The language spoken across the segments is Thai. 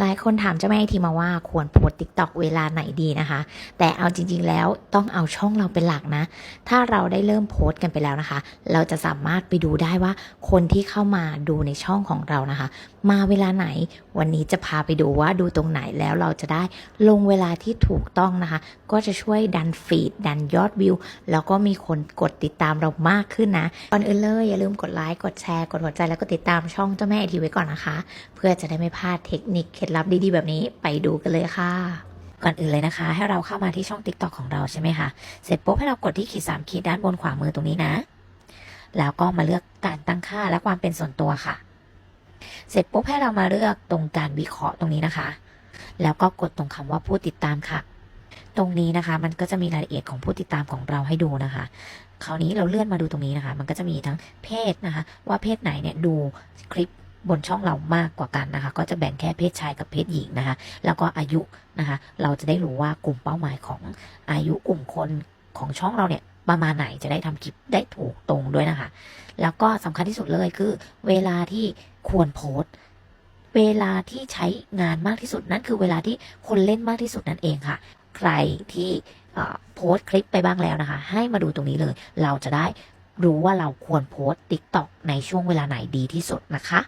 หลายคนถามเจ้าแม่ไอทีมาว่าควรโพสติ๊กต็อกเวลาไหนดีนะคะ แต่เอาจริง ๆ แล้วต้องเอาช่องเราเป็นหลักนะ ถ้าเราได้เริ่มโพสต์กันไปแล้วนะคะ เราจะสามารถไปดูได้ว่าคนที่เข้ามาดูในช่องของเรานะคะ มาเวลาไหนวันนี้จะพาไปดูว่าดูตรงไหนแล้วเราจะได้ลงเวลาที่ถูกต้องนะคะ ก็จะช่วยดันฟีดดันยอดวิวแล้วก็มีคนกดติดตามเรามากขึ้นนะก่อนอื่นเลยอย่าลืมกดไลค์กดแชร์กดหัวใจแล้วก็ติดตามช่องเจ้าแม่ไอทีไว้ก่อนนะคะ เพื่อจะได้ไม่พลาดเทคนิคเคล็ดลับดีๆแบบนี้ไปดูกันเลยค่ะก่อนอื่นเลยนะคะ ให้เราเข้ามาที่ช่อง TikTok ของเราใช่ไหมคะ เสร็จปุ๊บให้เรากดที่ขีดสามขีดด้านบนขวามือตรงนี้นะ แล้วก็มาเลือกการตั้งค่าและความเป็นส่วนตัวค่ะ เสร็จปุ๊บให้เรามาเลือกตรงการวิเคราะห์ตรงนี้นะคะ แล้วก็กดตรงคำว่าผู้ติดตามค่ะ ตรงนี้นะคะ มันก็จะมีรายละเอียดของผู้ติดตามของเราให้ดูนะคะ คราวนี้เราเลื่อนมาดูตรงนี้นะคะ มันก็จะมีทั้งเพศนะคะ ว่าเพศไหนเนี่ยดูคลิป บนช่องเรามากกว่ากันนะคะ ก็จะแบ่งแค่เพศชายกับเพศหญิงนะคะ แล้วก็อายุนะคะ เราจะได้รู้ว่ากลุ่มเป้าหมายของอายุกลุ่มคนของช่องเราเนี่ยประมาณไหนจะได้ทำคลิปได้ถูกตรงด้วยนะคะ แล้วก็สำคัญที่สุดเลยคือ เวลาที่ควรโพสเวลาที่ใช้งานมากที่สุดนั่นคือเวลาที่คนเล่นมากที่สุดนั่นเองค่ะ ใครที่โพสคลิปไปบ้างแล้วนะคะ ให้มาดูตรงนี้เลย เราจะได้รู้ว่าเราควรโพสต์ TikTok ในช่วงเวลาไหนดีที่สุดนะคะ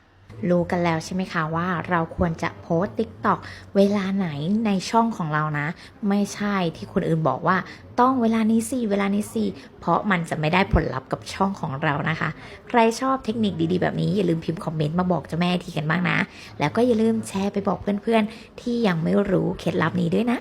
รู้กันแล้วใช่ไหมคะว่าเราควรจะโพสต์ TikTok เวลาไหนในช่องของเรานะ ไม่ใช่ที่คนอื่นบอกว่าต้องเวลานี้สิเวลานี้สิเพราะมันจะไม่ได้ผลลัพธ์กับช่องของเรานะคะ ใครชอบเทคนิคดีๆ แบบนี้อย่าลืมพิมพ์คอมเมนต์มาบอกเจ้าแม่ทีกันบ้างนะ แล้วก็อย่าลืมแชร์ไปบอกเพื่อนๆ ที่ยังไม่รู้เคล็ดลับนี้ด้วยนะ